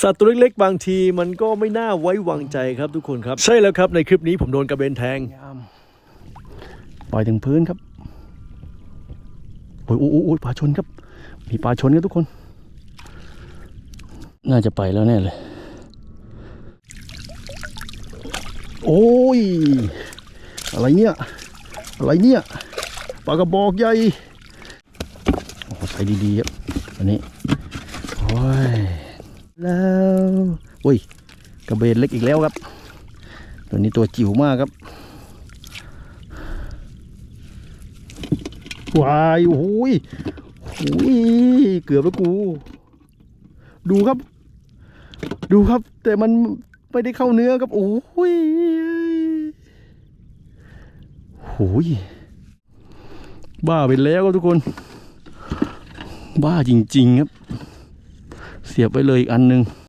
สัตว์ตัวเล็กๆ บางทีมันก็ไม่น่าไว้วางใจครับทุกคนครับ ใช่แล้วครับในคลิปนี้ผมโดนกระเบนแทง ปล่อยถึงพื้นครับโอ้ยโอ้ยปลาชนครับ มีปลาชนครับทุกคน น่าจะไปแล้วแน่เลย โอ้ย อะไรเนี่ย อะไรเนี่ย ปลากระบอกใหญ่ โอ้ใส่ดีๆครับอันนี้ แล้วโอ้ยกระเบนเล็กอีกแล้วครับ ตัวนี้ตัวจิ๋วมากครับวายโอ้ยโอ้ยเกือบแล้วกู ดูครับ ดูครับ แต่มันไม่ได้เข้าเนื้อครับ โอ้ยโอ้ยบ้าไปแล้วครับทุกคน บ้าจริง ๆ ครับ เสียบไปเลยอีกอันหนึ่ง